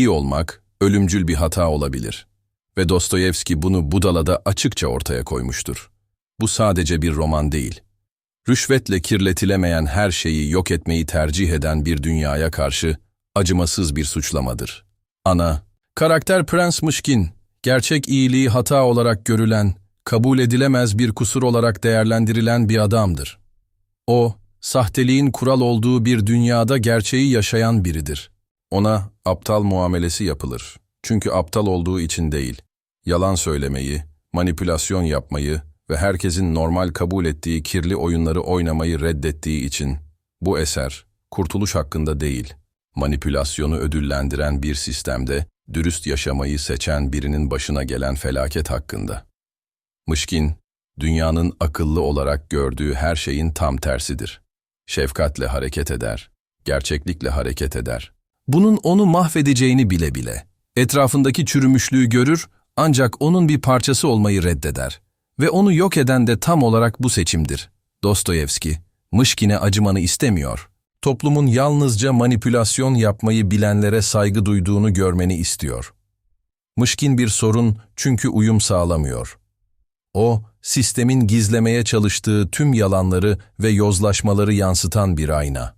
iyi olmak ölümcül bir hata olabilir. Ve Dostoyevski bunu Budala'da açıkça ortaya koymuştur. Bu sadece bir roman değil. Rüşvetle kirletilemeyen her şeyi yok etmeyi tercih eden bir dünyaya karşı acımasız bir suçlamadır. Ana, karakter Prens Mışkin, gerçek iyiliği hata olarak görülen, kabul edilemez bir kusur olarak değerlendirilen bir adamdır. O, sahteliğin kural olduğu bir dünyada gerçeği yaşayan biridir. Ona aptal muamelesi yapılır. Çünkü aptal olduğu için değil, yalan söylemeyi, manipülasyon yapmayı ve herkesin normal kabul ettiği kirli oyunları oynamayı reddettiği için bu eser, kurtuluş hakkında değil, manipülasyonu ödüllendiren bir sistemde dürüst yaşamayı seçen birinin başına gelen felaket hakkında. Mışkin, dünyanın akıllı olarak gördüğü her şeyin tam tersidir. Şefkatle hareket eder, gerçeklikle hareket eder. Bunun onu mahvedeceğini bile bile. Etrafındaki çürümüşlüğü görür ancak onun bir parçası olmayı reddeder. Ve onu yok eden de tam olarak bu seçimdir. Dostoyevski, Mışkin'e acımanı istemiyor. Toplumun yalnızca manipülasyon yapmayı bilenlere saygı duyduğunu görmeni istiyor. Mışkin bir sorun çünkü uyum sağlamıyor. O, sistemin gizlemeye çalıştığı tüm yalanları ve yozlaşmaları yansıtan bir ayna.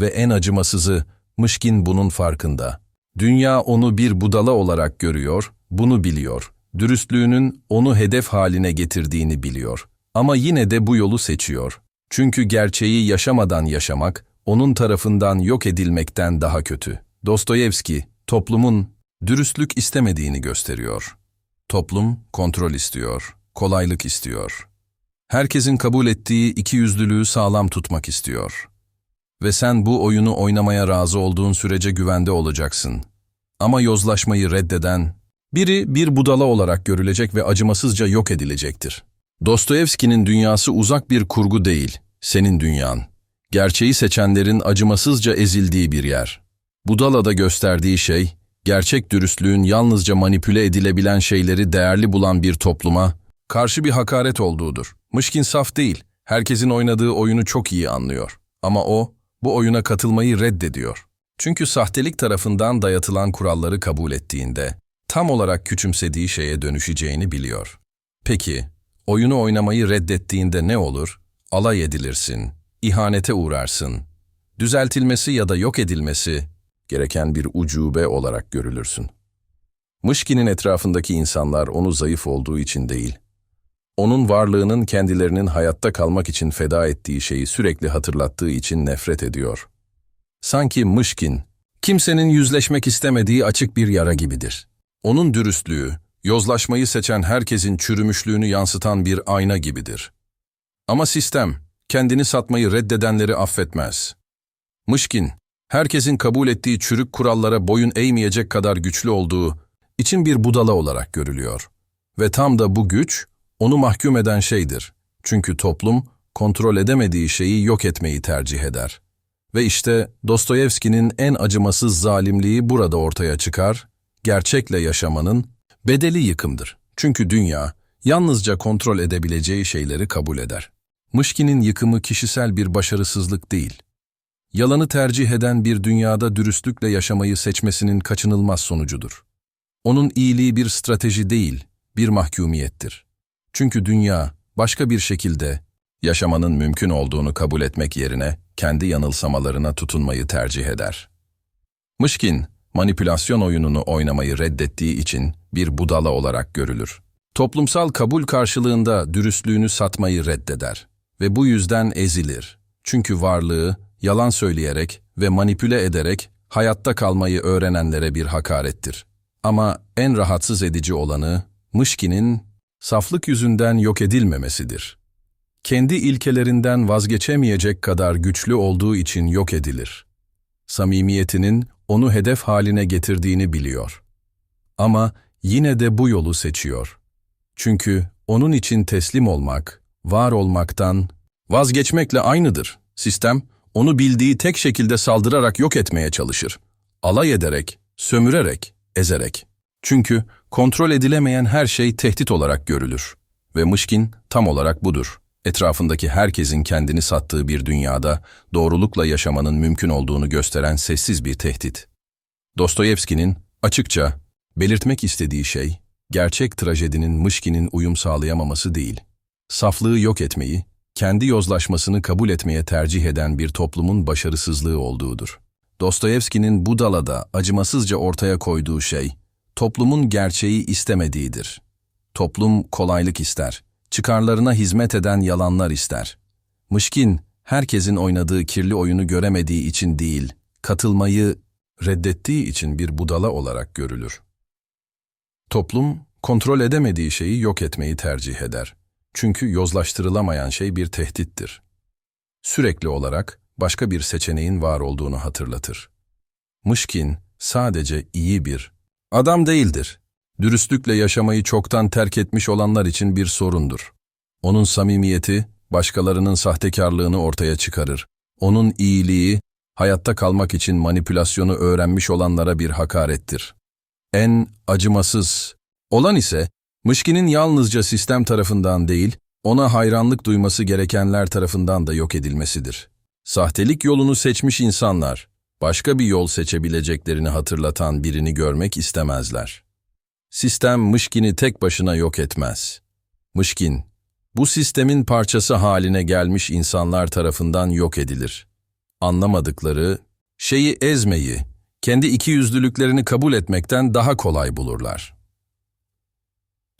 Ve en acımasızı, Mışkin bunun farkında. Dünya onu bir budala olarak görüyor, bunu biliyor. Dürüstlüğünün onu hedef haline getirdiğini biliyor. Ama yine de bu yolu seçiyor. Çünkü gerçeği yaşamadan yaşamak, onun tarafından yok edilmekten daha kötü. Dostoyevski, toplumun dürüstlük istemediğini gösteriyor. Toplum kontrol istiyor, kolaylık istiyor. Herkesin kabul ettiği ikiyüzlülüğü sağlam tutmak istiyor. Ve sen bu oyunu oynamaya razı olduğun sürece güvende olacaksın. Ama yozlaşmayı reddeden, biri bir budala olarak görülecek ve acımasızca yok edilecektir. Dostoyevski'nin dünyası uzak bir kurgu değil, senin dünyan. Gerçeği seçenlerin acımasızca ezildiği bir yer. Budala'da gösterdiği şey, gerçek dürüstlüğün yalnızca manipüle edilebilen şeyleri değerli bulan bir topluma karşı bir hakaret olduğudur. Mışkin saf değil, herkesin oynadığı oyunu çok iyi anlıyor. Ama o, bu oyuna katılmayı reddediyor. Çünkü sahtelik tarafından dayatılan kuralları kabul ettiğinde, tam olarak küçümsediği şeye dönüşeceğini biliyor. Peki, oyunu oynamayı reddettiğinde ne olur? Alay edilirsin, ihanete uğrarsın. Düzeltilmesi ya da yok edilmesi gereken bir ucube olarak görülürsün. Mışkin'in etrafındaki insanlar onu zayıf olduğu için değil, onun varlığının kendilerinin hayatta kalmak için feda ettiği şeyi sürekli hatırlattığı için nefret ediyor. Sanki Mışkin, kimsenin yüzleşmek istemediği açık bir yara gibidir. Onun dürüstlüğü, yozlaşmayı seçen herkesin çürümüşlüğünü yansıtan bir ayna gibidir. Ama sistem, kendini satmayı reddedenleri affetmez. Mışkin, herkesin kabul ettiği çürük kurallara boyun eğmeyecek kadar güçlü olduğu için bir budala olarak görülüyor. Ve tam da bu güç, onu mahkum eden şeydir. Çünkü toplum, kontrol edemediği şeyi yok etmeyi tercih eder. Ve işte Dostoyevski'nin en acımasız zalimliği burada ortaya çıkar, gerçekle yaşamanın bedeli yıkımdır. Çünkü dünya, yalnızca kontrol edebileceği şeyleri kabul eder. Mışkin'in yıkımı kişisel bir başarısızlık değil, yalanı tercih eden bir dünyada dürüstlükle yaşamayı seçmesinin kaçınılmaz sonucudur. Onun iyiliği bir strateji değil, bir mahkumiyettir. Çünkü dünya başka bir şekilde yaşamanın mümkün olduğunu kabul etmek yerine kendi yanılsamalarına tutunmayı tercih eder. Mışkin, manipülasyon oyununu oynamayı reddettiği için bir budala olarak görülür. Toplumsal kabul karşılığında dürüstlüğünü satmayı reddeder ve bu yüzden ezilir. Çünkü varlığı yalan söyleyerek ve manipüle ederek hayatta kalmayı öğrenenlere bir hakarettir. Ama en rahatsız edici olanı Mışkin'in saflık yüzünden yok edilmemesidir. Kendi ilkelerinden vazgeçemeyecek kadar güçlü olduğu için yok edilir. Samimiyetinin onu hedef haline getirdiğini biliyor. Ama yine de bu yolu seçiyor. Çünkü onun için teslim olmak, var olmaktan vazgeçmekle aynıdır. Sistem, onu bildiği tek şekilde saldırarak yok etmeye çalışır. Alay ederek, sömürerek, ezerek. Çünkü kontrol edilemeyen her şey tehdit olarak görülür. Ve Mışkin tam olarak budur. Etrafındaki herkesin kendini sattığı bir dünyada doğrulukla yaşamanın mümkün olduğunu gösteren sessiz bir tehdit. Dostoyevski'nin açıkça belirtmek istediği şey, gerçek trajedinin Mışkin'in uyum sağlayamaması değil, saflığı yok etmeyi, kendi yozlaşmasını kabul etmeye tercih eden bir toplumun başarısızlığı olduğudur. Dostoyevski'nin bu dalada acımasızca ortaya koyduğu şey, toplumun gerçeği istemediğidir. Toplum kolaylık ister, çıkarlarına hizmet eden yalanlar ister. Mışkin, herkesin oynadığı kirli oyunu göremediği için değil, katılmayı reddettiği için bir budala olarak görülür. Toplum, kontrol edemediği şeyi yok etmeyi tercih eder. Çünkü yozlaştırılamayan şey bir tehdittir. Sürekli olarak başka bir seçeneğin var olduğunu hatırlatır. Mışkin sadece iyi bir adam değildir. Dürüstlükle yaşamayı çoktan terk etmiş olanlar için bir sorundur. Onun samimiyeti, başkalarının sahtekarlığını ortaya çıkarır. Onun iyiliği, hayatta kalmak için manipülasyonu öğrenmiş olanlara bir hakarettir. En acımasız olan ise, Mışkin'in yalnızca sistem tarafından değil, ona hayranlık duyması gerekenler tarafından da yok edilmesidir. Sahtelik yolunu seçmiş insanlar, başka bir yol seçebileceklerini hatırlatan birini görmek istemezler. Sistem Mışkin'i tek başına yok etmez. Mışkin, bu sistemin parçası haline gelmiş insanlar tarafından yok edilir. Anlamadıkları, şeyi ezmeyi, kendi ikiyüzlülüklerini kabul etmekten daha kolay bulurlar.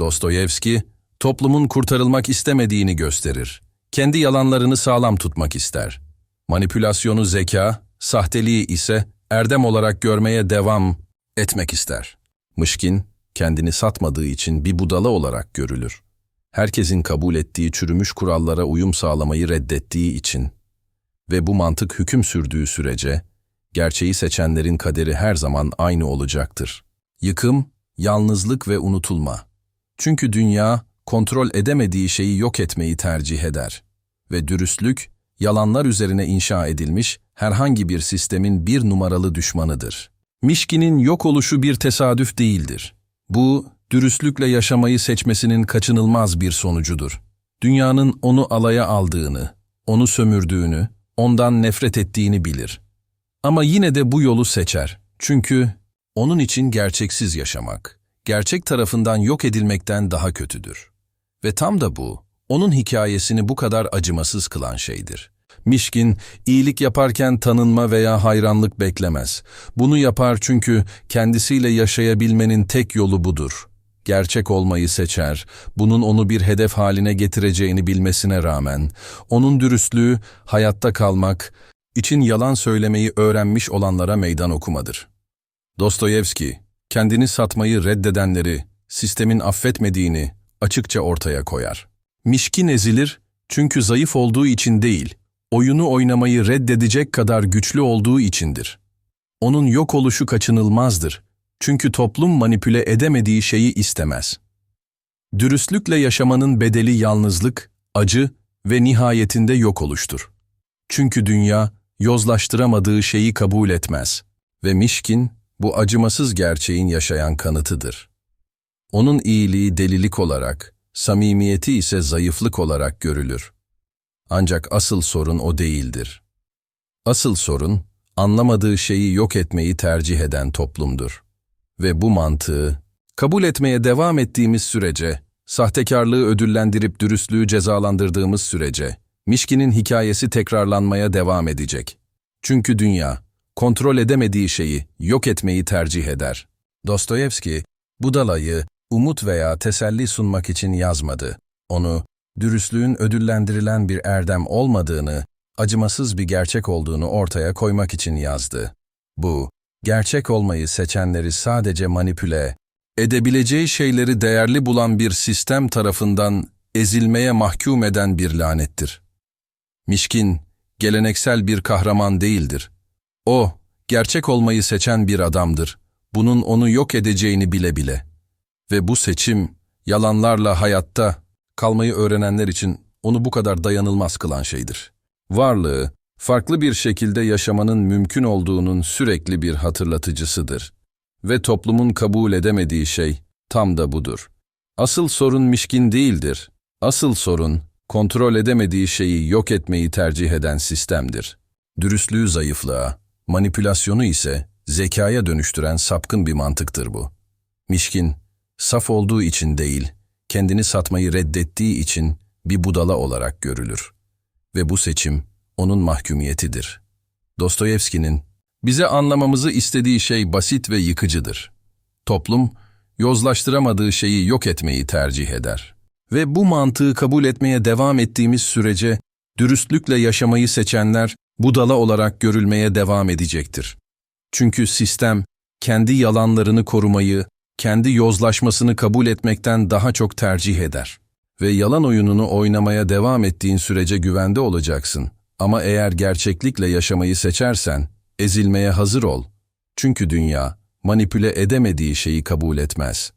Dostoyevski, toplumun kurtarılmak istemediğini gösterir. Kendi yalanlarını sağlam tutmak ister. Manipülasyonu zeka, sahteliği ise erdem olarak görmeye devam etmek ister. Mışkin, kendini satmadığı için bir budala olarak görülür. Herkesin kabul ettiği çürümüş kurallara uyum sağlamayı reddettiği için ve bu mantık hüküm sürdüğü sürece, gerçeği seçenlerin kaderi her zaman aynı olacaktır. Yıkım, yalnızlık ve unutulma. Çünkü dünya, kontrol edemediği şeyi yok etmeyi tercih eder. Ve dürüstlük, yalanlar üzerine inşa edilmiş herhangi bir sistemin bir numaralı düşmanıdır. Mişkin'in yok oluşu bir tesadüf değildir. Bu, dürüstlükle yaşamayı seçmesinin kaçınılmaz bir sonucudur. Dünyanın onu alaya aldığını, onu sömürdüğünü, ondan nefret ettiğini bilir. Ama yine de bu yolu seçer. Çünkü onun için gerçeksiz yaşamak, gerçek tarafından yok edilmekten daha kötüdür. Ve tam da bu, onun hikayesini bu kadar acımasız kılan şeydir. Mişkin, iyilik yaparken tanınma veya hayranlık beklemez. Bunu yapar çünkü kendisiyle yaşayabilmenin tek yolu budur. Gerçek olmayı seçer, bunun onu bir hedef haline getireceğini bilmesine rağmen, onun dürüstlüğü, hayatta kalmak, için yalan söylemeyi öğrenmiş olanlara meydan okumadır. Dostoyevski, kendini satmayı reddedenleri, sistemin affetmediğini açıkça ortaya koyar. Mişkin ezilir çünkü zayıf olduğu için değil, oyunu oynamayı reddedecek kadar güçlü olduğu içindir. Onun yok oluşu kaçınılmazdır. Çünkü toplum manipüle edemediği şeyi istemez. Dürüstlükle yaşamanın bedeli yalnızlık, acı ve nihayetinde yok oluştur. Çünkü dünya yozlaştıramadığı şeyi kabul etmez ve Mişkin bu acımasız gerçeğin yaşayan kanıtıdır. Onun iyiliği delilik olarak, samimiyeti ise zayıflık olarak görülür. Ancak asıl sorun o değildir. Asıl sorun, anlamadığı şeyi yok etmeyi tercih eden toplumdur. Ve bu mantığı, kabul etmeye devam ettiğimiz sürece, sahtekarlığı ödüllendirip dürüstlüğü cezalandırdığımız sürece, Mişkin'in hikayesi tekrarlanmaya devam edecek. Çünkü dünya, kontrol edemediği şeyi yok etmeyi tercih eder. Dostoyevski, Budalayı umut veya teselli sunmak için yazmadı. Onu, dürüstlüğün ödüllendirilen bir erdem olmadığını, acımasız bir gerçek olduğunu ortaya koymak için yazdı. Bu, gerçek olmayı seçenleri sadece manipüle, edebileceği şeyleri değerli bulan bir sistem tarafından ezilmeye mahkum eden bir lanettir. Mişkin, geleneksel bir kahraman değildir. O, gerçek olmayı seçen bir adamdır. Bunun onu yok edeceğini bile bile. Ve bu seçim, yalanlarla hayatta kalmayı öğrenenler için onu bu kadar dayanılmaz kılan şeydir. Varlığı, farklı bir şekilde yaşamanın mümkün olduğunun sürekli bir hatırlatıcısıdır. Ve toplumun kabul edemediği şey tam da budur. Asıl sorun mişkin değildir. Asıl sorun, kontrol edemediği şeyi yok etmeyi tercih eden sistemdir. Dürüstlüğü zayıflığa, manipülasyonu ise zekaya dönüştüren sapkın bir mantıktır bu. Mişkin, saf olduğu için değil, kendini satmayı reddettiği için bir budala olarak görülür. Ve bu seçim onun mahkumiyetidir. Dostoyevski'nin bize anlamamızı istediği şey basit ve yıkıcıdır. Toplum, yozlaştıramadığı şeyi yok etmeyi tercih eder. Ve bu mantığı kabul etmeye devam ettiğimiz sürece, dürüstlükle yaşamayı seçenler budala olarak görülmeye devam edecektir. Çünkü sistem, kendi yalanlarını korumayı, kendi yozlaşmasını kabul etmekten daha çok tercih eder. Ve yalan oyununu oynamaya devam ettiğin sürece güvende olacaksın. Ama eğer gerçeklikle yaşamayı seçersen, ezilmeye hazır ol. Çünkü dünya, manipüle edemediği şeyi kabul etmez.